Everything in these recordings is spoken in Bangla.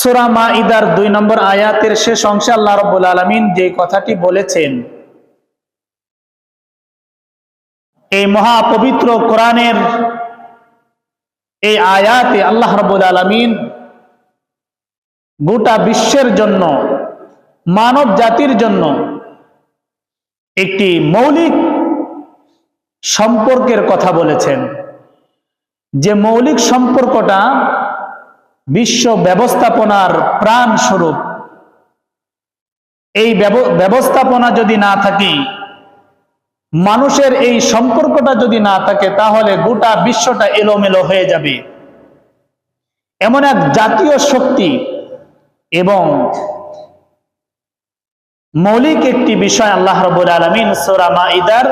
সুরা মাইদার দুই নম্বর আয়াতের শেষ অংশে আল্লাহ রব্বুল আলমিন যে কথাটি বলেছেন, এই মহাপবিত্র কোরআনের এই আয়াতে আল্লাহ রব্বুল আলমিন গোটা বিশ্বের জন্য, মানব জাতির জন্য একটি মৌলিক সম্পর্কের কথা বলেছেন। যে মৌলিক সম্পর্কটা বিশ্ব ব্যবস্থাপনার প্রাণ স্বরূপ এই ব্যবস্থাপনা যদি না থাকে, মানুষের এই সম্পর্কটা যদি না থাকে, তাহলে গোটা বিশ্বটা এলোমেলো হয়ে যাবে। এমন এক জাতীয় শক্তি এবং মৌলিক একটি বিষয় আল্লাহ রবুল আলমিন সোরা মাইদার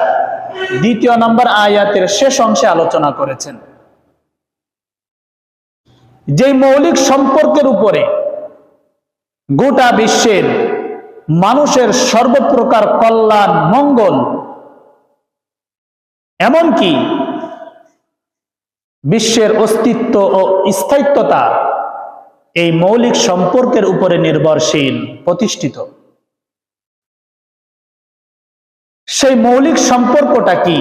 দ্বিতীয় নম্বর আয়াতের শেষ অংশে আলোচনা করেছেন। যে মৌলিক সম্পর্কের উপরে গোটা বিশ্বের মানুষের সর্বপ্রকার কল্যাণ, মঙ্গল, এমনকি বিশ্বের অস্তিত্ব ও স্থায়িত্বতা এই মৌলিক সম্পর্কের উপরে নির্ভরশীল, প্রতিষ্ঠিত। সেই মৌলিক সম্পর্কটা কি?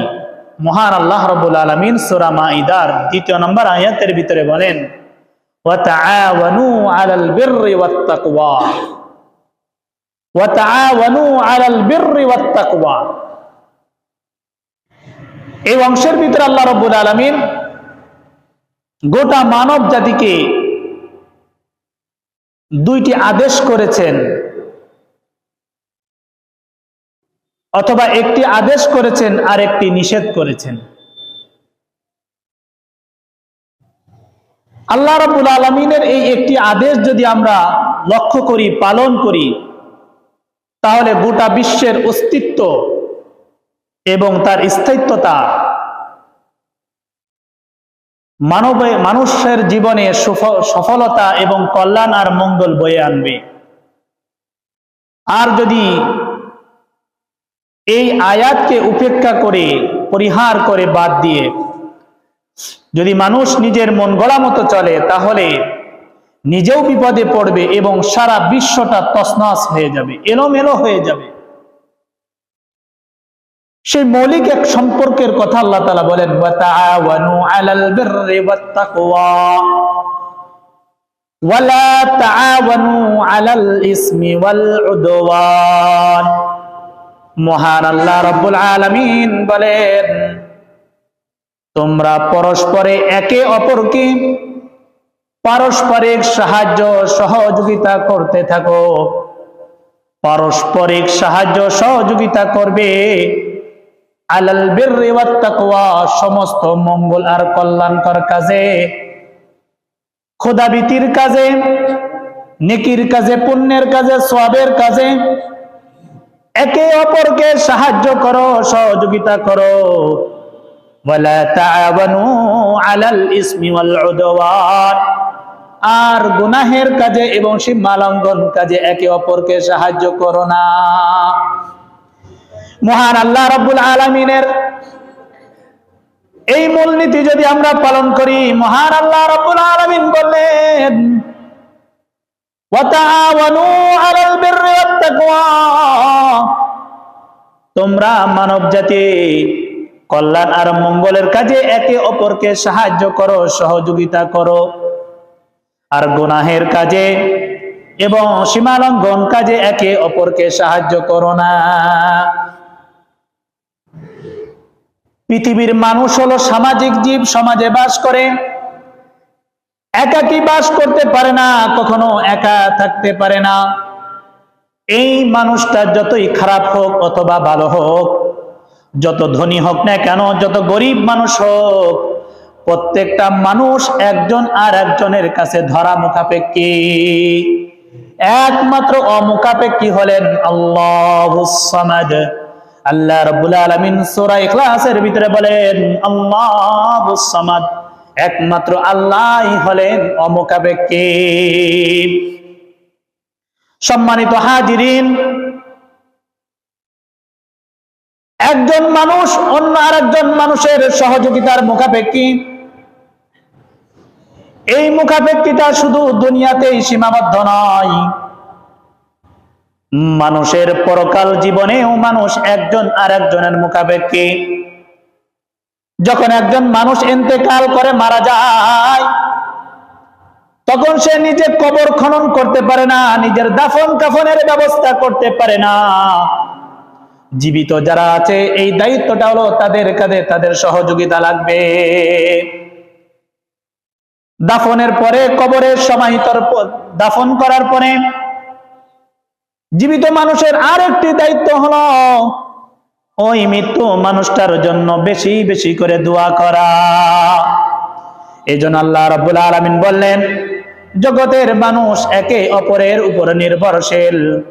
মহান আল্লাহ রবুল আলমিন সুরামা ইদার দ্বিতীয় নম্বর আয়াতের ভিতরে বলেন وتعاونوا على البر والتقوى وتعاونوا على البر والتقوى এই অংশের ভিতরে আল্লাহ রব্বুল আলমিন গোটা মানব জাতিকে দুইটি আদেশ করেছেন অথবা একটি আদেশ করেছেন আর একটি নিষেধ করেছেন আল্লাহ রাবুল আলমিনের এই একটি আদেশ যদি আমরা লক্ষ্য করি, পালন করি, তাহলে গোটা বিশ্বের অস্তিত্ব এবং তার স্থায়িত্বতা মানবে, মানুষের জীবনে সুফ- সফলতা এবং কল্যাণ আর মঙ্গল বয়ে আনবে। আর যদি এই আয়াতকে উপেক্ষা করে, পরিহার করে বাদ দিয়ে যদি মানুষ নিজের মন গড়া মতো চলে, তাহলে নিজেও বিপদে পড়বে এবং সারা বিশ্বটা তসনাস হয়ে যাবে, এলোমেলো হয়ে যাবে। সেই মৌলিক এক সম্পর্কের কথা আল্লাহ তালা বলেন মহান আল্লাহ রবুল আলমিন বলেন তোমরা পরস্পরে একে অপরকে পারস্পরিক সাহায্য সহযোগিতা করতে থাকো। পারস্পরিক সাহায্য সহযোগিতা করবে আলাল তাকওয়া, সমস্ত মঙ্গল আর কল্যাণকর কাজে খোদাবিতির কাজে, নেকির কাজে, পুণ্যের কাজে সওয়াবের কাজে। একে অপরকে সাহায্য করো, সহযোগিতা করো। তাআওয়ানু আলাল ইসমি ওয়াল উদওয়ান। আর গুনাহের কাজে এবং সীমা লঙ্ঘন কাজে একে অপরকে সাহায্য করো না। মহান আল্লাহ রাব্বুল আলামিনের এই মূলনীতি যদি আমরা পালন করি, মহান আল্লাহ রাব্বুল আলামিন বললেন ওয়াতাআওয়ানু আলাল বিররি ওয়াত তাকওয়া। তোমরা মানব জাতি কল্যাণ আর মঙ্গলের কাজে একে অপরকে সাহায্য করো, সহযোগিতা করো। আর গুনাহের কাজে এবং সীমালঙ্ঘন কাজে একে অপরকে সাহায্য করো না। পৃথিবীর মানুষ হলো সামাজিক জীব, সমাজে বাস করে। একাকি বাস করতে পারে না, কখনো একা থাকতে পারে না। এই মানুষটা যতই খারাপ হোক অথবা ভালো হোক যত ধনী হোক না কেন, যত গরিব মানুষ হোক, প্রত্যেকটা মানুষ একজন আর একজনের কাছে ধরা মুখাপেক্ষি। একমাত্র অমুখাপেক্ষি হলেন আল্লাহ আল্লাহ রব্বুল আলমিন সোরা ইখলাসের ভিতরে বলেন, আল্লাহ একমাত্র আল্লাহ হলেন অমুখাপেক্ষি। সম্মানিত হাজিরিন একজন মানুষ অন্য আরেকজন মানুষের সহযোগিতার মুখাপেক্ষি। এই মুখাপেক্ষিটা শুধু দুনিয়াতেই সীমাবদ্ধ নয়। মানুষের পরকাল জীবনেও মানুষ একজন আর একজনের মুখাপেক্ষী। যখন একজন মানুষ ইন্তেকাল করে মারা যায়, তখন সে নিজে কবর খনন করতে পারে না, নিজের দাফন কাফনের ব্যবস্থা করতে পারে না। জীবিত যারা আছে, এই দায়িত্বটা হলো তাদের কাঁধে, তাদের সহযোগিতা লাগবে। দাফনের পরে, কবরের সমাহিতর প- দাফন করার পরে জীবিত মানুষের আর একটি দায়িত্ব হলো ওই মৃত্যু মানুষটার জন্য বেশি বেশি করে দোয়া করা। এই জন্য আল্লাহ রব্বুল আলমিন বললেন, জগতের মানুষ একে অপরের উপর নির্ভরশীল।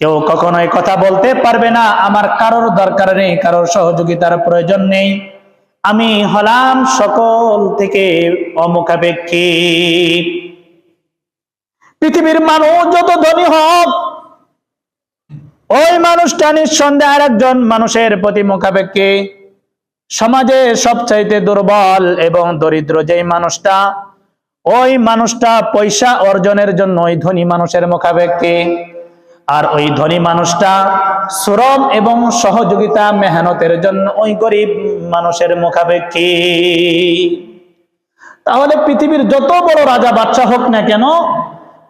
কেউ কখনোই কথা বলতে পারবে না, আমার কারোর দরকার নেই, কারোর সহযোগিতার প্রয়োজন নেই। আমি হলাম সকল থেকে অমুখাপেক্ষী। পৃথিবীর মানুষ যত ধনী হোক, ওই মানুষটা নিঃসন্দেহে আর একজন মানুষের প্রতি মুখাপেক্ষী। সমাজে সবচাইতে দুর্বল এবং দরিদ্র যেই মানুষটা, ওই মানুষটা পয়সা অর্জনের জন্য ওই ধনী মানুষের মুখাপেক্ষী। আর ওই ধনী মানুষটা শ্রম এবং সহযোগিতা মেহনতের জন্য ওই গরিব মানুষের মুখাপেক্ষী। তাহলে পৃথিবীর যত বড় রাজা বাচ্চা হোক না কেন,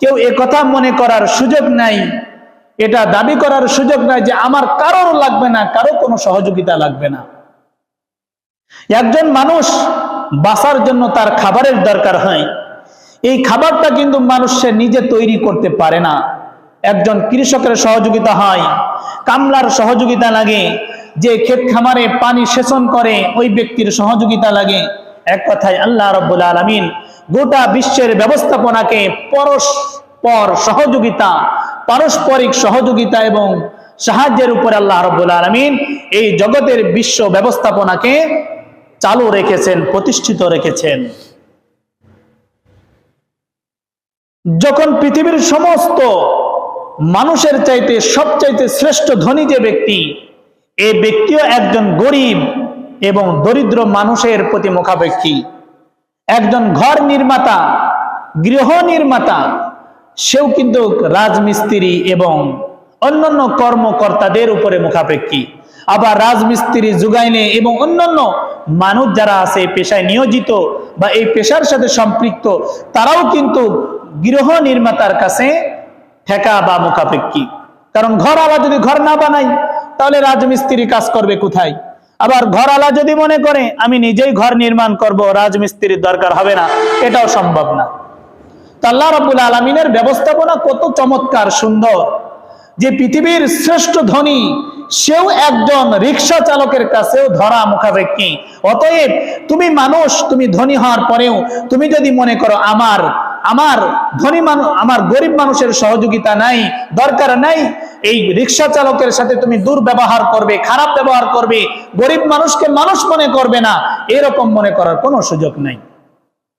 কেউ কথা মনে করার সুযোগ নাই। এটা দাবি করার সুযোগ নাই যে আমার কারোর লাগবে না, কারও কোনো সহযোগিতা লাগবে না। একজন মানুষ বাঁচার জন্য তার খাবারের দরকার হয়। এই খাবারটা কিন্তু মানুষ সে নিজে তৈরি করতে পারে না। একজন কৃষকের সহযোগিতা হয়। কামলার সহযোগিতা লাগে। যে ক্ষেত খামারে পানি সেচন করে, ওই ব্যক্তির সহযোগিতা লাগে। এক কথায় আল্লাহ রব্বুল আলমিন গোটা বিশ্বের ব্যবস্থাপনাকে পরস্পর সহযোগিতা, পারস্পরিক সহযোগিতা এবং সাহায্যের উপর আল্লাহ রব্বুল আলমিন এই জগতের বিশ্ব ব্যবস্থাপনাকে চালু রেখেছেন, প্রতিষ্ঠিত রেখেছেন। যখন পৃথিবীর সমস্ত মানুষের চাইতে সবচাইতে শ্রেষ্ঠ ধনী যে ব্যক্তি, এ ব্যক্তিও একজন গরিব এবং দরিদ্র মানুষের প্রতি মুখাপেক্ষী। একজন ঘর নির্মাতা, গৃহ নির্মাতা, সেও কিন্তু রাজমিস্ত্রি এবং অন্যান্য কর্মকর্তাদের উপরে মুখাপেক্ষী। আবার রাজমিস্ত্রি যুগাইনে এবং অন্যান্য মানুষ যারা আছে, পেশায় নিয়োজিত বা এই পেশার সাথে সম্পৃক্ত, তারাও কিন্তু গৃহ নির্মাতার কাছে ঠেকা বা মুখাপেক্ষী। কারণ ঘর আলা যদি ঘর না বানাই তাহলে রাজমিস্ত্রি কাজ করবে কোথায়? আবার ঘর আলা যদি মনে করে, আমি নিজেই ঘর নির্মাণ করব, রাজমিস্ত্রির দরকার হবে না, এটাও সম্ভব না। আল্লাহ রাব্বুল আলমিনের ব্যবস্থাপনা কত চমৎকার সুন্দর, যে পৃথিবীর শ্রেষ্ঠ ধনী, সেও একজন রিক্সা চালকের কাছেও ধরা মুখাপেক্ষী। অতএব তুমি মানুষ, তুমি ধনী হওয়ার পরেও তুমি যদি মনে করো, আমার আমার ধনী মানুষ আমার গরিব মানুষের সহযোগিতা নাই, দরকার নাই। এই রিক্সা চালকের সাথে তুমি দুর্ব্যবহার করবে, খারাপ ব্যবহার করবে, গরিব মানুষকে মানুষ মনে করবে না, এরকম মনে করার কোনো সুযোগ নাই।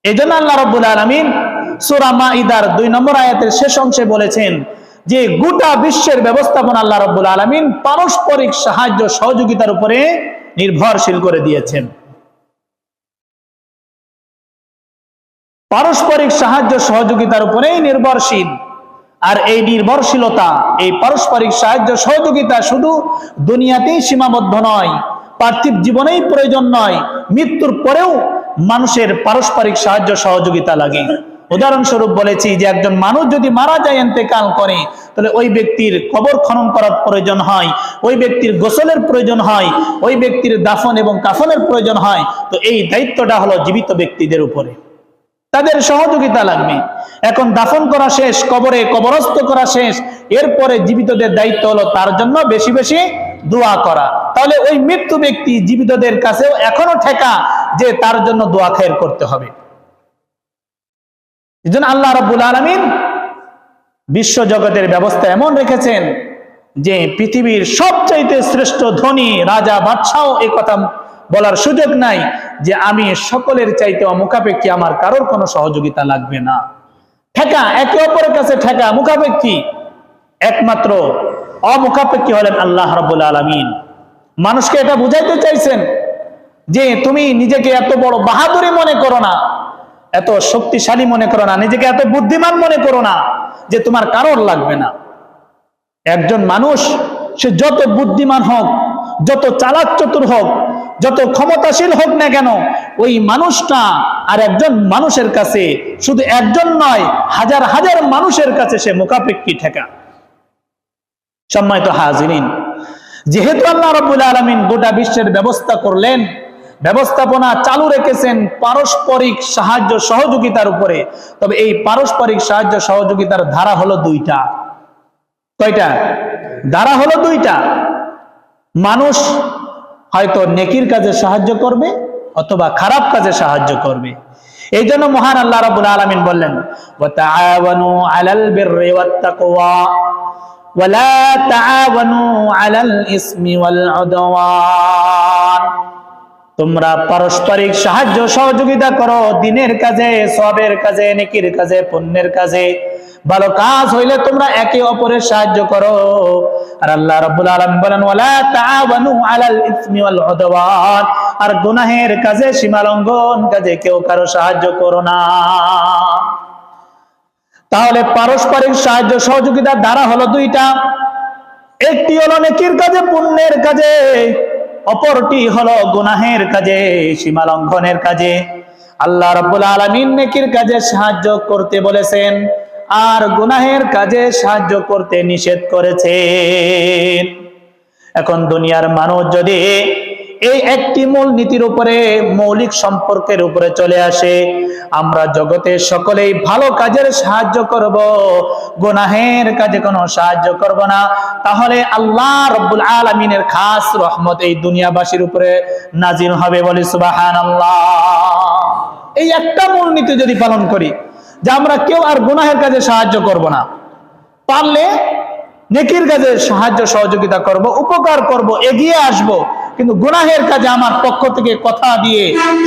এই জন্য আল্লাহ রব্বুল আলমিন সুরা মাইদার দুই নম্বর আয়াতের শেষ অংশে বলেছেন যে, গোটা বিশ্বের ব্যবস্থাপনা আল্লাহ রব্বুল আলমিন পারস্পরিক সাহায্য সহযোগিতার উপরে নির্ভরশীল করে দিয়েছেন। পারস্পরিক সাহায্য সহযোগিতার উপরেই নির্ভরশীল। আর এই নির্ভরশীলতা, এই পারস্পরিক সাহায্য সহযোগিতা শুধু দুনিয়াতেই সীমাবদ্ধ নয়, পার্থিব জীবনেই প্রয়োজন নয়, মৃত্যুর পরেও মানুষের পারস্পরিক সাহায্য সহযোগিতা লাগে। উদাহরণস্বরূপ বলেছি যে একজন মানুষ যদি মারা যায় এতেকাল করে, তাহলে ওই ব্যক্তির কবর খনন করার প্রয়োজন হয়, ওই ব্যক্তির গোসলের প্রয়োজন হয়, ওই ব্যক্তির দাফন এবং কাফনের প্রয়োজন হয়। তো এই দায়িত্বটা হলো জীবিত ব্যক্তিদের উপরে। তাদের সহযোগিতা লাগবে। এখন দাফন করা শেষ, কবরে কবরস্থ করা শেষ, এরপরে জীবিতদের দায়িত্ব হলো তার জন্য বেশি বেশি দোয়া করা। তাহলে ওই মৃত্যু ব্যক্তি জীবিতদের কাছেও এখনও ঠেকা যে তার জন্য দোয়া খের করতে হবে। আল্লাহ রাব্বুল আলমিন বিশ্ব জগতের ব্যবস্থা এমন রেখেছেন যে পৃথিবীর সবচাইতে শ্রেষ্ঠ ধনী রাজা, বাদশাহ এই কথা বলার সুযোগ নাই যে আমি সকলের চাইতে অমুখাপেক্ষী আমার কারোর কোনো সহযোগিতা লাগবে না। ঠেকা, একে অপরের কাছে ঠেকা, মুখাপেক্ষী। একমাত্র অমুখাপেক্ষী হলেন আল্লাহ রব্বুল আলমিন। মানুষকে এটা বুঝাইতে চাইছেন যে তুমি নিজেকে এত বড় বাহাদুরি মনে করো না, এত শক্তিশালী মনে করো না, নিজেকে এত বুদ্ধিমান মনে করো না যে তোমার কারোর লাগবে না। একজন মানুষ, সে যত বুদ্ধিমান হোক, যত চালাক চতুর হোক যত ক্ষমতাশীল হোক না কেন, ওই মানুষটা আর একজন মানুষের কাছে শুধু একজন নয়, হাজার হাজার মানুষের কাছে সে মোকাপেক্ষি ঠেকা। সম্মানিত হাজিরিন, যেহেতু আল্লাহ রবুল আলমিন গোটা বিশ্বের ব্যবস্থা করলেন, ব্যবস্থাপনা চালু রেখেছেন পারস্পরিক সাহায্য সহযোগিতার উপরে, তবে এই পারস্পরিক সাহায্য সহযোগিতার ধারা হলো দুইটা। কয়টা? ধারা হলো দুইটা। মানুষ হয়তো নেকির কাজে সাহায্য করবে অথবা খারাপ কাজে সাহায্য করবে। এই জন্য মহান আল্লাহ রাব্বুল আলামিন বললেন তোমরা পারস্পরিক সাহায্য সহযোগিতা করো, দিনের কাজে, সবের কাজে, নেকির কাজে, পুণ্যের কাজে। ভালো কাজ হইলে তোমরা একে অপরের সাহায্য করো। আর আল্লাহ রাব্বুল আলামিন বলেন, ওয়ালা তাআওয়ানু আলাল ইসমি ওয়াল উদওয়ান। আর গুনাহের কাজে সীমালঙ্ঘন কাজে কেউ কারও সাহায্য করো না। তাহলে পারস্পরিক সাহায্য সহযোগিতার ধারা হলো দুইটা। একটি হলো নেকির কাজে, পুণ্যের কাজে। অপরটি হলো গুনাহের কাজে, সীমালঙ্ঘনের কাজে। আল্লাহ রাব্বুল আলামিন নেকির কাজে সাহায্য করতে বলেছেন। আর গুনাহের কাজে সাহায্য করতে নিষেধ করেছেন। এখন দুনিয়ার মানুষ যদি এই একটি মূল নীতির উপরে, মৌলিক সম্পর্কের উপরে চলে আসে, আমরা জগতে সকলেই ভালো কাজের সাহায্য করব, গুনাহের কাজে কোনো সাহায্য করব না, তাহলে আল্লাহ রব্বুল আলমিনের খাস রহমত এই দুনিয়াবাসীর উপরে নাজির হবে বলে সুবাহান এই একটা মূল নীতি যদি পালন করি যে আমরা কেউ আর গুনাহের কাজে সাহায্য করব না। পারলে নেকির কাজে সাহায্য, সহযোগিতা করব, উপকার করব, এগিয়ে আসব। কিন্তু গুনাহের কাজে আমার পক্ষ থেকে কথা দিয়ে,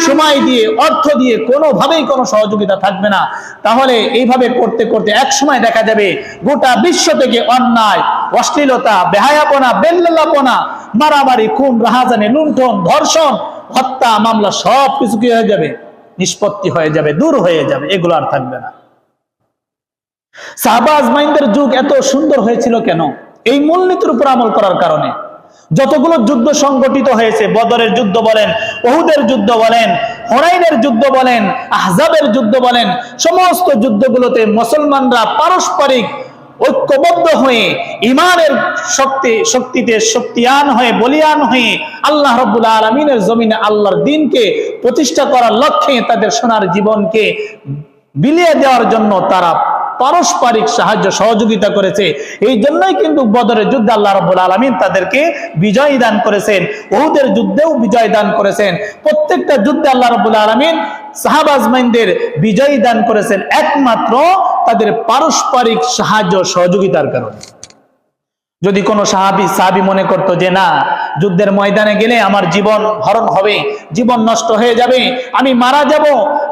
সময় দিয়ে, অর্থ দিয়ে কোনোভাবেই কোনো সহযোগিতা থাকবে না। তাহলে এইভাবে করতে করতে এক সময় দেখা যাবে গোটা বিশ্ব থেকে অন্যায়, অশ্লীলতা, বেহায়াপনা বেল্লাপনা মারামারি, খুন, রাহাজানি, লুণ্ঠন, ধর্ষণ, হত্যা, মামলা সব কিছু কি হয়ে যাবে? নিষ্পত্তি হয়ে যাবে, দূর হয়ে যাবে, এগুলো আর থাকবে না। সাহবাজ মাইন্দের যুগ এত সুন্দর হয়েছিল কেন? এই মূলনীতির উপর আমল করার কারণে। যতগুলো যুদ্ধ সংগঠিত হয়েছে, বদরের যুদ্ধ বলেন ওহুদের যুদ্ধ বলেন, হরাইনের যুদ্ধ বলেন, আহজাবের যুদ্ধ বলেন, সমস্ত যুদ্ধগুলোতে মুসলমানরা পারস্পরিক ঐক্যবদ্ধ হয়ে ইমানের শক্তি, শক্তিতে শক্তিয়ান হয়ে, বলিয়ান হয়ে আল্লাহ রব্বুল আলমিনের জমিনে আল্লাহর দিনকে প্রতিষ্ঠা করার লক্ষ্যে তাদের সোনার জীবনকে বিলিয়ে দেওয়ার জন্য তারা পারস্পরিক সাহায্য, সহযোগিতা করেছে। এই জন্যই কিন্তু বদরের যুদ্ধে আল্লাহ রব্বুল আলমিন তাদেরকে বিজয় দান করেছেন। ওদের যুদ্ধেও বিজয় দান করেছেন। প্রত্যেকটা যুদ্ধে আল্লাহ রব্বুল আলমিন সাহাবাজমাইনদের বিজয় দান করেছেন। একমাত্র তাদের পারস্পরিক সাহায্য, সহযোগিতার কারণে। যদি কোনো সাহাবি সাহাবি মনে করতো যে, না, যুদ্ধের ময়দানে গেলে আমার জীবন হরণ হবে, জীবন নষ্ট হয়ে যাবে, আমি মারা যাব,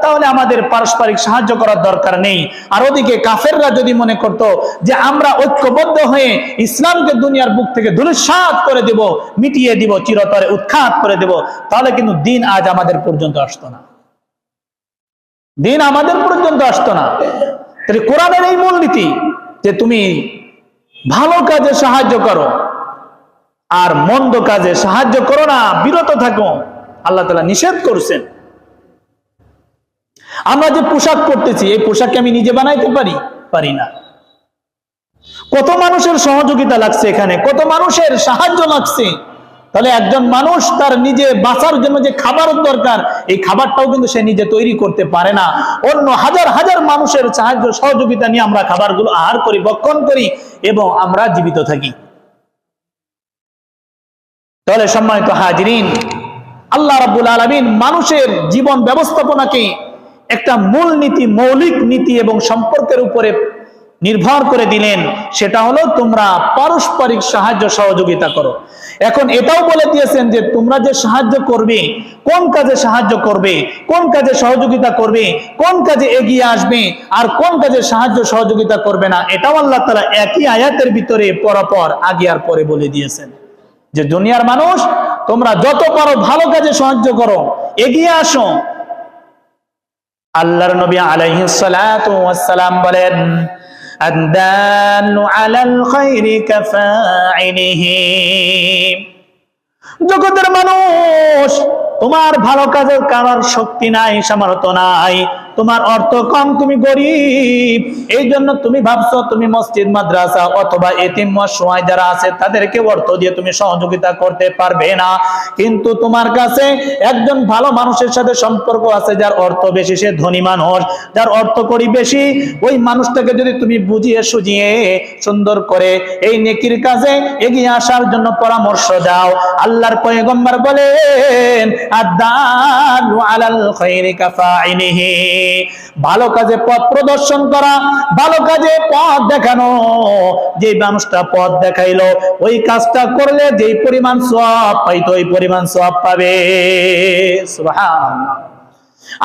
তাহলে আমাদের পারস্পরিক সাহায্য করার দরকার নেই। আর ওদিকে কাফেররা যদি মনে করত যে, আমরা ঐক্যবদ্ধ হয়ে ইসলামকে দুনিয়ার বুক থেকে ধুলিসাত করে দেব, মিটিয়ে দিব, চিরতরে উৎখাত করে দেব, তাহলে কিন্তু দিন আজ আমাদের পর্যন্ত আসতো না। দিন আমাদের পর্যন্ত আসতো না। তাহলে কোরআনের এই মূলনীতি যে, তুমি ভালো কাজে সাহায্য করো। আর মন্দ কাজে সাহায্য করো না, বিরত থাকো। আল্লাহ তালা নিষেধ করছেন। আমরা যে পোশাক পরতেছি, এই পোশাককে আমি নিজে বানাইতে পারি? পারি না। কত মানুষের সহযোগিতা লাগছে এখানে, কত মানুষের সাহায্য লাগছে। তাহলে একজন মানুষ তার নিজে বাঁচার জন্য যে খাবার দরকার, এই খাবারটাও কিন্তু সে নিজে তৈরি করতে পারে না। অন্য হাজার হাজার মানুষের সাহায্য, সহযোগিতা নিয়ে আমরা খাবারগুলো আহার করি বক্ষণ করি এবং আমরা জীবিত থাকি। তাহলে সম্মানিত হাজিরিন, আল্লাহ রাব্বুল আলমিন মানুষের জীবন ব্যবস্থাপনাকে একটা মূল নীতি মৌলিক নীতি এবং সম্পর্কের উপরে নির্ভর করে দিলেন, সেটা হলো তোমরা পারস্পরিক সাহায্য সহযোগিতা করো। এখন এটাও বলে দিয়েছেন যে তোমরা যে সাহায্য করবে, কোন কাজে সাহায্য করবে, কোন কাজে সহযোগিতা করবে, কোন কাজে এগিয়ে আসবে, আর কোন কাজে সাহায্য সহযোগিতা করবে না, এটাও আল্লাহ তালা একই আয়াতের ভিতরে পরপর আগে আর পরে বলে দিয়েছেন। যে দুনিয়ার মানুষ, তোমরা যত পারো ভালো কাজে সাহায্য করো, এগিয়ে আসো। আল্লাহর নবী আলাইহিস সালাম বলেন জগতের মানুষ তোমার ভালো কাজের করার শক্তি নাই সামর্থ্য নাই। তোমার অর্থ কম, তুমি গরিব। এই জন্য তুমি ভাবছ তুমি মসজিদ, মাদ্রাসা অথবা এতিম সময় যারা আছে, তাদেরকে অর্থ দিয়ে তুমি সহযোগিতা করতে পারবে না। কিন্তু তোমার কাছে একজন ভালো মানুষের সাথে সম্পর্ক আছে, যার অর্থ বেশি, সে ধনী মানুষ। যার অর্থ করি বেশি, ওই মানুষটাকে যদি তুমি বুঝিয়ে সুজিয়ে সুন্দর করে এই নেকির কাজে এগিয়ে আসার জন্য পরামর্শ দাও। আল্লাহর পয়গম্বর বলেন, আদালু আলাল খাইরি কাফাইনিহি। ভালো কাজে পথ প্রদর্শন করা, ভালো কাজে পথ দেখানো। যে মানুষটা পথ দেখাইলো, ওই কাজটা করলে যেই পরিমাণ সব পাইতো, ওই পরিমাণ সব পাবে।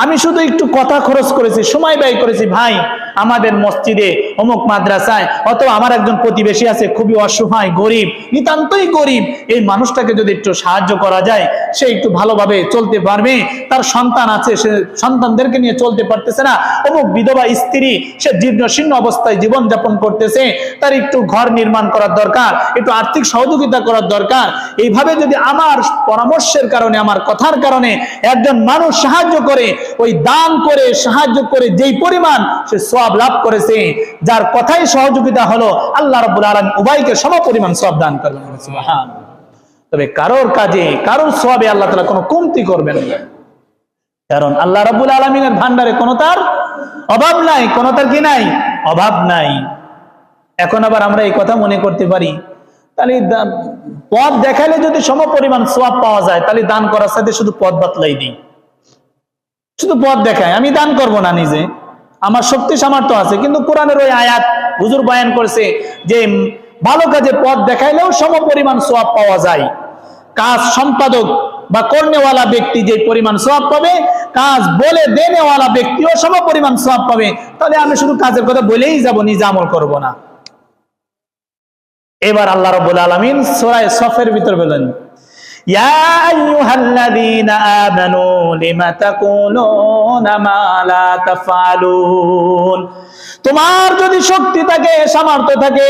আমি শুধু একটু কথা খরচ করেছি, সময় ব্যয় করেছি। ভাই, আমাদের মসজিদে, অমুক মাদ্রাসায়, অথবা আমার একজন প্রতিবেশী আছে, খুবই অসহায়, গরিব, নিতান্তই গরিব। এই মানুষটাকে যদি একটু সাহায্য করা যায়, সে একটু ভালোভাবে চলতে পারবে। তার সন্তান আছে, সে সন্তানদেরকে নিয়ে চলতে পারতেছে না। অমুক বিধবা স্ত্রী, সে জীর্ণ শীর্ণ অবস্থায় জীবন যাপন করতেছে। তার একটু ঘর নির্মাণ করার দরকার, একটু আর্থিক সহযোগিতা করার দরকার। এইভাবে যদি আমার পরামর্শের কারণে, আমার কথার কারণে একজন মানুষ সাহায্য করে ওই দান করে, সাহায্য করে যেই পরিমাণ সে সব লাভ করেছে, যার কথাই সহযোগিতা হলো, আল্লাহ রব্বুল আলম উভয়কে সম পরিমাণ সব দান করবেন। তবে কারোর কাজে, কারোর সবে আল্লাহ তালা কোনো কমতি করবেন না। কারণ আল্লাহ রাবুল আলমিনের ভান্ডারে কোনো তার অভাব নাই, কোনো তার কি নাই? অভাব নাই। এখন আবার আমরা এই কথা মনে করতে পারি, তাহলে পথ দেখালে যদি সম পরিমাণ সোয়াব পাওয়া যায়, তাহলে দান করার সাথে শুধু পথ বাতলাই দিই শুধু পথ দেখায়। আমি দান করব না নিজে। আমার শক্তি সামর্থ্য আছে, কিন্তু কোরআনের ওই আয়াত হুজুর বয়ান করছে যে, ভালো কাজে পথ দেখাইলেও সম পরিমাণ সোয়াব পাওয়া যায়। কাজ সম্পাদক বা কর্নেওয়ালা ব্যক্তি যে পরিমাণ সোয়াব পাবে, কাজ বলে দেনেওয়ালা ব্যক্তিও সম পরিমাণ সোয়াব পাবে। তাহলে আমি শুধু কাজের কথা বলেই যাব, নিজে আমল করব না। এবার আল্লাহ রব্বুল আলামিন সূরা সফের ভিতর বলেন يا أيها الذين آمنوا لم تقولون ما لا تفعلون؟ তোমার যদি শক্তি থাকে, সামর্থ্য থাকে,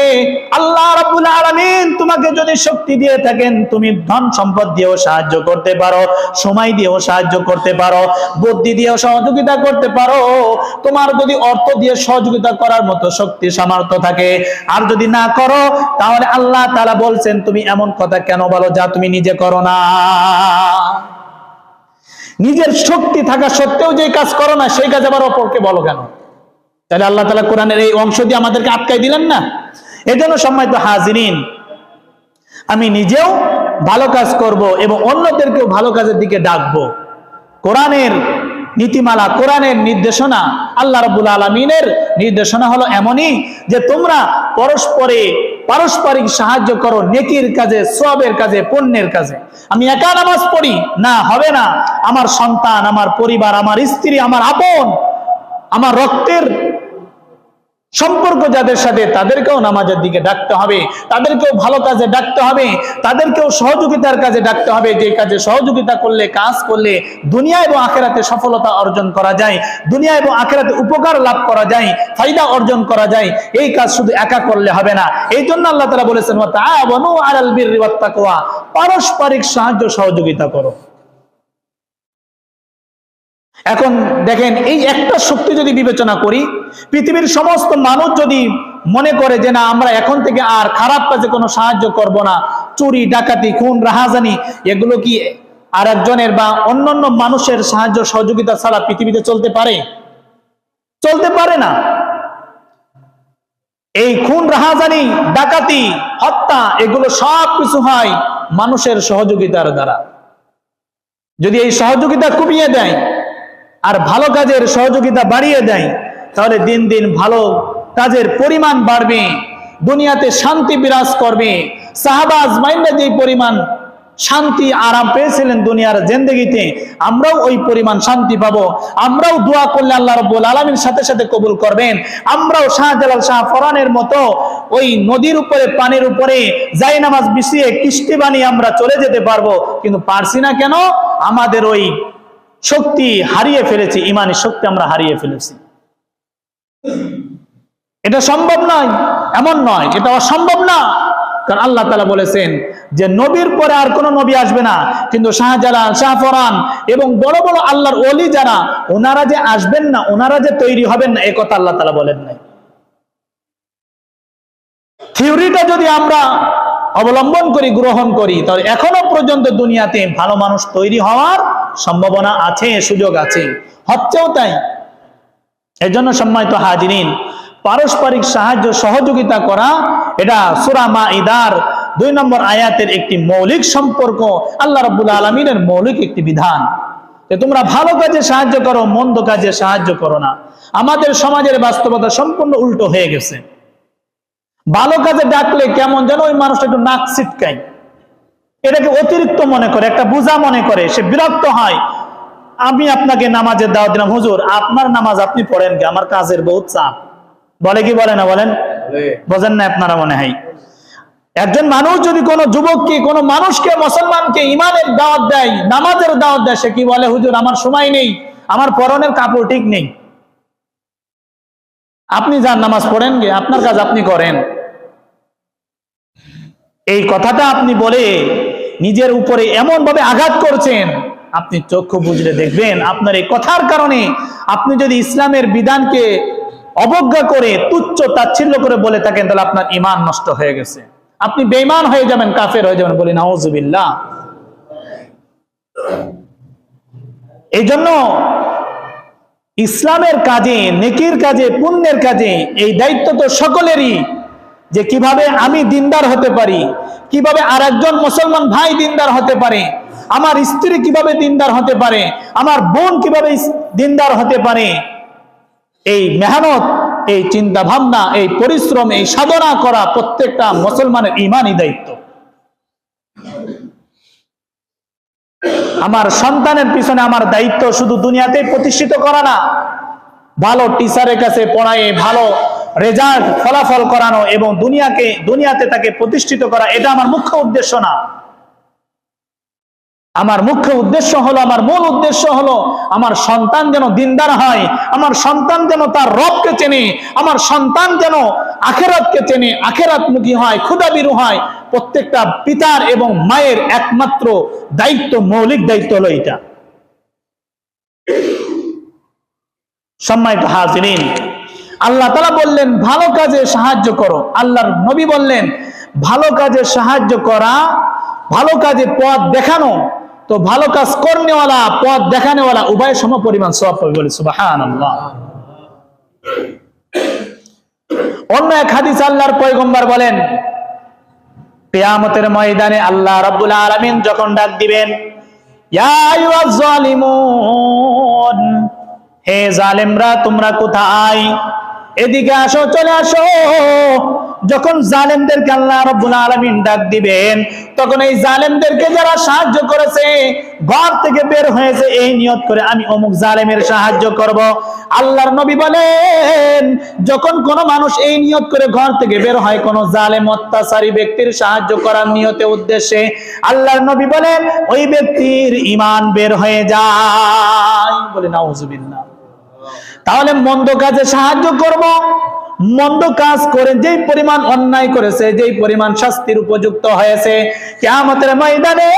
আল্লাহ রাব্বুল আলামিন তোমাকে যদি শক্তি দিয়ে থাকেন, তুমি ধন সম্পদ দিয়েও সাহায্য করতে পারো, সময় দিয়েও সাহায্য করতে পারো, বুদ্ধি দিয়েও সহযোগিতা করতে পারো। তোমার যদি অর্থ দিয়ে সহযোগিতা করার মতো শক্তি, সামর্থ্য থাকে, আর যদি না করো, তাহলে আল্লাহ তাআলা বলছেন, তুমি এমন কথা কেন বলো যা তুমি নিজে করো না? নিজের শক্তি থাকা সত্ত্বেও যে কাজ করো না, সেই কাজ আবার অপরকে বলো কেন? তাহলে আল্লাহ তালা কোরআনের এই অংশ দিয়ে আমাদেরকে আটকাই দিলেন না? এজন্য সম্মানিত হাজিরিন, আমি নিজেও ভালো কাজ করব এবং অন্যদেরকেও ভালো কাজের দিকে ডাকবো। কোরআনের নীতিমালা, কোরআনের নির্দেশনা আল্লাহ রাব্বুল আলমিনের নির্দেশনা হলো এমনই যে তোমরা পরস্পরে পারস্পরিক সাহায্য করো নেকির কাজে সবের কাজে, পুণ্যের কাজে। আমি একা নামাজ পড়ি? না, হবে না। আমার সন্তান, আমার পরিবার, আমার স্ত্রী, আমার আপন, আমার রক্তের সম্পর্ক যাদের সাথে, তাদেরকেও নামাজের দিকে ডাকতে হবে। তাদেরকেও ভালো কাজে ডাকতে হবে। তাদেরকেও সহযোগিতার কাজে ডাকতে হবে। যে কাজে সহযোগিতা করলে, কাজ করলে দুনিয়া এবং আখেরাতে সফলতা অর্জন করা যায়। দুনিয়া এবং আখেরাতে উপকার লাভ করা যায়, ফায়দা অর্জন করা যায়। এই কাজ শুধু একা করলে হবে না। এই জন্য আল্লাহ তারা বলেছেন "ওয়াতাআওয়ানু আলাল বিররি পারস্পরিক সাহায্য, সহযোগিতা করো। এখন দেখেন, এই একটা শক্তি যদি বিবেচনা করি, পৃথিবীর সমস্ত মানুষ যদি মনে করে যে না, আমরা এখন থেকে আর খারাপ কাজে কোনো সাহায্য করব না, চুরি, ডাকাতি, খুন, রাহাজানি, এগুলো কি আর একজনের বা অন্যান্য মানুষের সাহায্য, সহযোগিতা ছাড়া পৃথিবীতে চলতে পারে? চলতে পারে না। এই খুন, রাহাজানি, ডাকাতি, হত্যা, এগুলো সব কিছু হয় মানুষের সহযোগিতার দ্বারা। যদি এই সহযোগিতা কমিয়ে দেয় আর ভালো কাজের সহযোগিতা বাড়িয়ে দেয়, তাহলে দিন দিন ভালো কাজের পরিমাণ বাড়বে, দুনিয়াতে শান্তি বিরাজ করবে। সাহাবাজ মাইন্ডা যে পরিমাণ শান্তি আরাম পেয়েছিলেন দুনিয়ার জেন্দেগিতে, আমরাও ওই পরিমাণ শান্তি পাবো। আমরাও দোয়া করলে আল্লাহ রব্বুল আলমীর সাথে সাথে কবুল করবেন। আমরাও শাহজালাল শাহ ফরানের মতো ওই নদীর উপরে, পানির উপরে যাই নামাজ বিছিয়ে কিস্তি বানিয়ে আমরা চলে যেতে পারব। কিন্তু পারছি না কেন? আমাদের ওই শক্তি হারিয়ে ফেলেছি ইমানি শক্তি আমরা হারিয়ে ফেলেছি। এটা সম্ভব নয়, এমন নয়, এটা অসম্ভব না। কারণ আল্লাহ তালা বলেছেন যে নবীর পরে আর কোন নবী আসবে না, কিন্তু শাহজালাল, শাহফরান এবং বড় বড় আল্লাহর অলি যারা, ওনারা যে আসবেন না, ওনারা যে তৈরি হবেন না, এ কথা আল্লাহ তালা বলেন নাই। থিওরিটা যদি আমরা অবলম্বন করি, গ্রহণ করি, তাহলে এখনও পর্যন্ত দুনিয়াতে ভালো মানুষ তৈরি হওয়ার সম্ভাবনা আছে, সুযোগ আছে। হচ্ছেও তাই। এজন্য সম্মানিত হাজিরিন, পারস্পরিক সাহায্য, সহযোগিতা করা, এটা সুরামা ইদার দুই নম্বর আয়াতের একটি মৌলিক সম্পর্ক, আল্লাহ রব্বুল আলমিনের মৌলিক একটি বিধান। তোমরা ভালো কাজে সাহায্য করো, মন্দ কাজে সাহায্য করো না। আমাদের সমাজের বাস্তবতা সম্পূর্ণ উল্টো হয়ে গেছে। ভালো কাজে ডাকলে কেমন যেন ওই মানুষটা একটু নাক ছিটকায়। এটাকে অতিরিক্ত মনে করে একটা বোঝা মনে করে সে বিরক্ত হয়। আমি আপনাকে নামাজের দাওয়াত দিলাম। হুজুর আপনার নামাজ আপনি পড়েন কি? আমার কাজের বহুত চাপ। বলে কি বলে না বলেন? বোঝেন না আপনারা মনে হয়? একজন মানুষ যদি কোনো যুবককে কোনো মানুষকে মুসলমানকে ইমানের দাওয়াত দেয় নামাজের দাওয়াত দেয় সে কি বলে? হুজুর আমার সময় নেই আমার পরনের কাপড় ঠিক নেই। আপনি যান নামাজ পড়েন গে, আপনার কাজ আপনি করেন। এই কথাটা আপনি বলে নিজের উপরে এমন ভাবে আঘাত করছেন, আপনি চক্ষু বুঝলে দেখবেন আপনার এই কথার কারণে আপনি যদি ইসলামের বিধানকে অবজ্ঞা করে, তুচ্ছ তাচ্ছিল্য করে বলে থাকেন, তাহলে আপনার ইমান নষ্ট হয়ে গেছে। আপনি বেইমান হয়ে যাবেন, কাফের হয়ে যাবেন বলি নাউজুবিল্লাহ এই জন্য ইসলামের কাজে, নেকির কাজে, পুণ্যের কাজে, এই দায়িত্ব তো সকলেরই যে কীভাবে আমি দিনদার হতে পারি, কীভাবে আর একজন মুসলমান ভাই দিনদার হতে পারে, আমার স্ত্রী কীভাবে দিনদার হতে পারে, আমার বোন কীভাবে দিনদার হতে পারে। এই মেহনত, এই চিন্তা ভাবনা এই পরিশ্রম, এই সাধনা করা প্রত্যেকটা মুসলমানের ইমানই দায়িত্ব। আমার সন্তানের পিছনে আমার দায়িত্ব শুধু দুনিয়াতে প্রতিষ্ঠিত করা না, ভালো টিচারের কাছে পড়ায়, ভালো রেজাল্ট, ফলাফল করানো এবং দুনিয়াকে, দুনিয়াতে তাকে প্রতিষ্ঠিত করা, এটা আমার মুখ্য উদ্দেশ্য না। আমার মুখ্য উদ্দেশ্য হলো, আমার মূল উদ্দেশ্য হলো, আমার সন্তান যেন দিনদার হয়, আমার সন্তান যেন তার রবকে চেনে, আমার সন্তান যেন আখেরাতকে চেনে, আখেরাতমুখী হয় ক্ষুদাবিরু হয়, প্রত্যেকটা পিতার এবং মায়ের একমাত্র দায়িত্ব, মৌলিক দায়িত্ব হলো এটা সম্মানিত হাজিরিন, আল্লাহ তালা বললেন, ভালো কাজে সাহায্য করো। আল্লাহর নবী বললেন, ভালো কাজে সাহায্য করা, ভালো কাজে পথ দেখানো তো ভালো কাজ করনেওয়ালা, পথ দেখানেওয়ালা উভয় সম পরিমাণ সব পাবে বলে সুবাহান অন্য এক হাদিস আল্লাহর পয়গম্বর বলেন, কিয়ামতের ময়দানে আল্লাহ রাব্বুল আলামিন যখন ডাক দিবেন হে জালেমরা, তোমরা কোথায়? এদিকে আসো, চলে আসো। যখন জালেমদেরকে আল্লাহ রব্বুল আলামিন ডাক দিবেন, তখন এই জালেমদেরকে যারা সাহায্য করেছে, ঘর থেকে বের হয়েছে, এই নিয়ত করে আমি অমুক জালেমের সাহায্য করব। আল্লাহর নবী বলেন, যখন কোন মানুষ এই নিয়ত করে ঘর থেকে বের হয়, কোন জালেম, অত্যাচারী ব্যক্তির সাহায্য করার নিয়তে উদ্দেশ্যে আল্লাহর নবী বলেন, ওই ব্যক্তির ইমান বের হয়ে যায়। বলে নাউজুবিল্লাহ। তাহলে মন্দ কাজে সাহায্য করব। মন্দ কাজ করে যেই পরিমাণ অন্যায় করেছে, যেই পরিমাণ শাস্তির উপযুক্ত হয়েছে, কিয়ামতের ময়দানে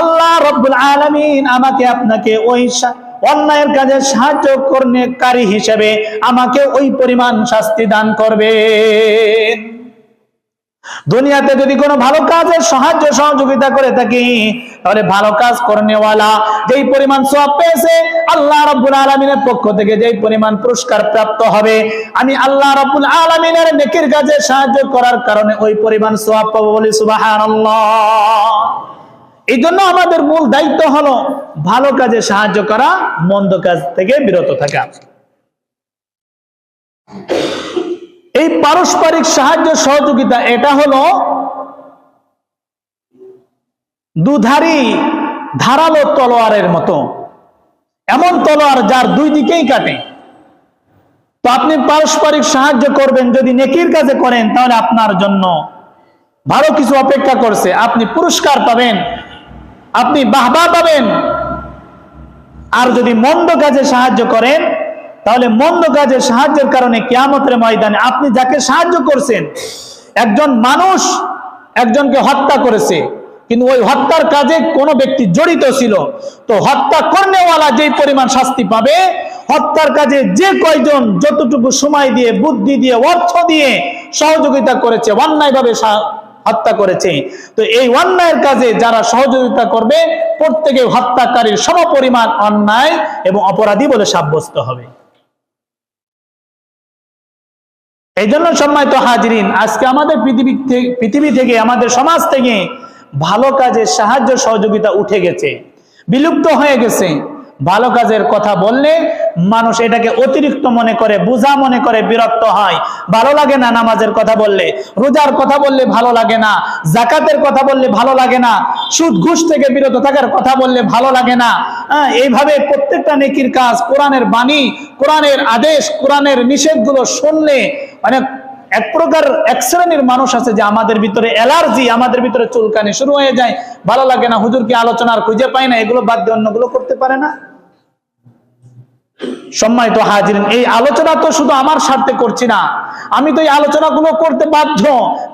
আল্লাহ রব্বুল আলামিন আমাকে আপনাকে ওই অন্যায়ের কাজে সাহায্য করণেকারী হিসেবে আমাকে ওই পরিমাণ শাস্তি দান করবেন। দুনিয়াতে যদি কোনো ভালো কাজের সাহায্য সহযোগিতা করে থাকি, তাহলে ভালো কাজ করনেওয়ালা যেই পরিমাণ সব পেয়েছে, আল্লাহ রাব্বুল আলামিনের পক্ষ থেকে যেই পরিমাণ পুরস্কার প্রাপ্ত হবে, আমি আল্লাহ রাব্বুল আলামিনের নেকির কাজে সাহায্য করার কারণে ওই পরিমাণ সওয়াব পাবো বলি সুবহানাল্লাহ। এই জন্য আমাদের মূল দায়িত্ব হলো ভালো কাজে সাহায্য করা, মন্দ কাজ থেকে বিরত থাকা। এই পারস্পরিক সাহায্য সহযোগিতা, এটা হলো দুধারি ধারালো তলোয়ারের মতো। এমন তলোয়ার যার দুই দিকেই কাটে। তো আপনি পারস্পরিক সাহায্য করবেন, যদি নেকির কাজে করেন, তাহলে আপনার জন্য ভালো কিছু অপেক্ষা করছে। আপনি পুরস্কার পাবেন, আপনি বাহবা পাবেন। আর যদি মন্দ কাজে সাহায্য করেন তাহলে মন্দ কাজে সাহায্যের কারণে কেয়ামতের ময়দানে আপনি যাকে সাহায্য করছেন, একজন মানুষ একজনকে হত্যা করেছে। কিন্তু ওই হত্যার কাজে কোনো ব্যক্তি জড়িত ছিল। তো হত্যা করনেওয়ালা যেই পরিমাণ শাস্তি পাবে, হত্যার কাজে যে কয়জন যতটুকু সময় দিয়ে, বুদ্ধি দিয়ে, অর্থ দিয়ে সহযোগিতা করেছে, অন্যায়ভাবে হত্যা করেছে। তো এই অন্যায়ের কাজে যারা সহযোগিতা করবে, প্রত্যেকে হত্যাকারীর সমপরিমাণ অন্যায় এবং অপরাধী বলে সাব্যস্ত হবে। এই জন্য সম্মানিত হাজরিন, আজকে আমাদের পৃথিবী পৃথিবী থেকে, আমাদের সমাজ থেকে ভালো কাজে সাহায্য সহযোগিতা উঠে গেছে, বিলুপ্ত হয়ে গেছে। ভালো কাজের কথা বললে মানুষ এটাকে অতিরিক্ত মনে করে বোঝা মনে করে বিরক্ত হয়। ভালো লাগে না নামাজের কথা বললে? রোজার কথা বললে ভালো লাগে না জাকাতের কথা বললে ভালো লাগে না সুদ ঘুষ থেকে বিরত থাকার কথা বললে ভালো লাগে না। হ্যাঁ, এইভাবে প্রত্যেকটা নেকির কাজ কোরআনের বাণী কোরআনের আদেশ কোরআনের নিষেধগুলো শুনলে মানে এক প্রকার এক শ্রেণির মানুষ আছে যে আমাদের ভিতরে অ্যালার্জি আমাদের ভিতরে চুলকানি শুরু হয়ে যায়। ভালো লাগে না হুজুর কি আলোচনার খুঁজে পায় না? এগুলো বাদ দিয়ে অন্যগুলো করতে পারে না? সম্মানিত হাজিরিন, এই আলোচনা তো শুধু আমার স্বার্থে করছি না। আমি তো এই আলোচনাগুলো করতে বাধ্য,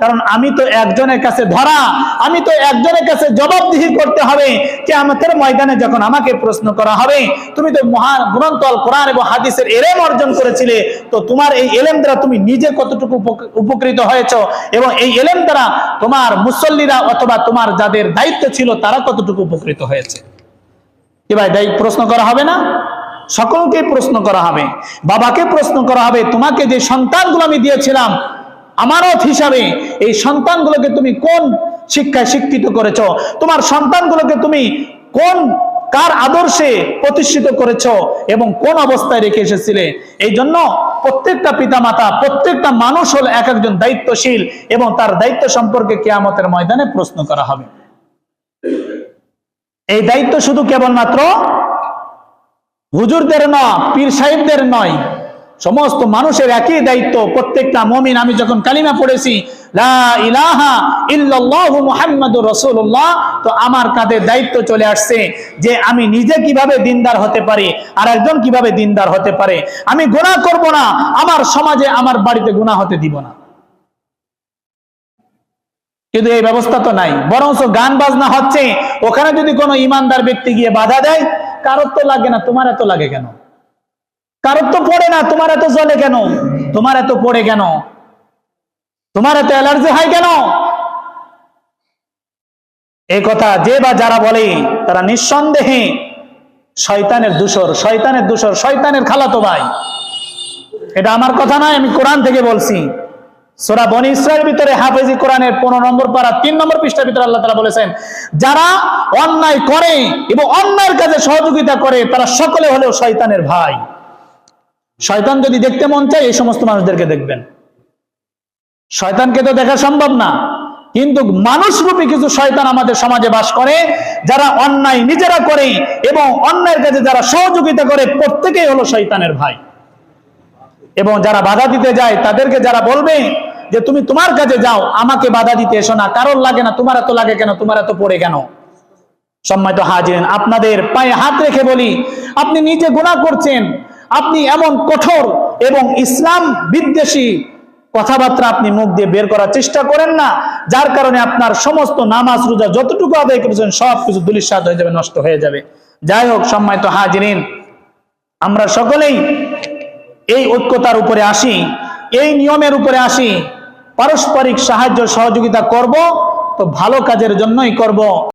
কারণ আমি তো একজনের কাছে ধরা, আমি তো একজনের কাছে জবাবদিহি করতে হবে। যে আমাদের ময়দানে যখন আমাকে প্রশ্ন করা হবে, তুমি তো মহান গ্রন্থ আল কোরআন এবং হাদিসের এলেম অর্জন করেছিলে, তো তোমার এই এলেম দ্বারা তুমি নিজে কতটুকু উপকৃত হয়েছ? এবং এই এলেম দ্বারা তোমার মুসল্লিরা অথবা তোমার যাদের দায়িত্ব ছিল, তারা কতটুকু উপকৃত হয়েছে? তাই প্রশ্ন করা হবে না? সকলকে প্রশ্ন করা হবে। বাবাকে প্রশ্ন করা হবে, তোমাকে যে সন্তানগুলো আমি দিয়েছিলাম, আমানত হিসাবে এই সন্তানগুলোকে তুমি কোন শিক্ষায় শিক্ষিত করেছ? তোমার সন্তানগুলোকে তুমি কোন, কার আদর্শে প্রতিষ্ঠিত করেছ এবং কোন অবস্থায় রেখে এসেছিলে? এই জন্য প্রত্যেকটা পিতামাতা, প্রত্যেকটা মানুষ হল এক একজন দায়িত্বশীল এবং তার দায়িত্ব সম্পর্কে কেয়ামতের ময়দানে প্রশ্ন করা হবে। এই দায়িত্ব শুধু কেবলমাত্র হুজুরদের নয়, পীর সাহেবদের নয়। সমস্ত মানুষের একই দায়িত্ব, প্রত্যেকটা মমিন। আমি যখন কালিমা পড়েছি রাসূলুল্লাহ, তো আমার কাঁধে দায়িত্ব চলে আসছে যে আমি নিজে কীভাবে দিনদার হতে পারি আর একজন কীভাবে দিনদার হতে পারে। আমি গুনাহ করব না, আমার সমাজে, আমার বাড়িতে গুনাহ হতে দিব না। কিন্তু এই ব্যবস্থা তো নাই। বরঞ্চ গান বাজনা হচ্ছে। ওখানে যদি কোনো ইমানদার ব্যক্তি গিয়ে বাধা দেয়, কারোর তো লাগে না, তোমার এত লাগে কেন? কারোর তো পড়ে না, তোমার এত জ্বলে কেন? তোমার এত পড়ে কেন? তোমার এত অ্যালার্জি হয় কেন? এই কথা যে বা যারা বলে, তারা নিঃসন্দেহে শয়তানের দূষর শয়তানের দূষর, শয়তানের খালাতো ভাই। এটা আমার কথা নয়, আমি কোরআন থেকে বলছি। সোরা বনি ইসরায়েল ভিতরে হাফেজি কোরআনের পনেরো নম্বর পারা তিন নম্বর পৃষ্ঠার ভিতরে আল্লাহ তালা বলেছেন, যারা অন্যায় করে এবং অন্যায়ের কাজে সহযোগিতা করে, তারা সকলে হলেও শয়তানের ভাই। শয়তান যদি দেখতে মন চায়, এই সমস্ত মানুষদেরকে দেখবেন। শয়তানকে তো দেখা সম্ভব না। কিন্তু মানুষরূপী কিছু শয়তান আমাদের সমাজে বাস করে, যারা অন্যায় নিজেরা করে এবং অন্যায়ের কাজে যারা সহযোগিতা করে, প্রত্যেকেই হলো শয়তানের ভাই। এবং যারা বাধা দিতে যায়, তাদেরকে যারা বলবে যে তুমি তোমার কাজে যাও, আমাকে বাধা দিতে এসো না। কারোর লাগে না, তোমার এত লাগে কেন, তোমার এত পড়ে কেন? সম্মানিত হাজির আপনাদের পায়ে হাত রেখে বলি, আপনি নিজে গুণা করছেন, আপনি এমন কঠোর এবং ইসলাম বিদ্বেষী কথাবার্তা আপনি মুখ দিয়ে বের করার চেষ্টা করেন না, যার কারণে আপনার সমস্ত নামাজ, রোজা যতটুকু আদায় করেছেন, সব কিছু দুলিশাত হয়ে যাবে, নষ্ট হয়ে যাবে। যাই হোক, সম্মানিত হাজিরিন, আমরা সকলেই এই ঐক্যতার উপরে আসি, এই নিয়মের উপরে আসি, পারস্পরিক সাহায্য, সহযোগিতা করব, তো ভালো কাজের জন্যই করব।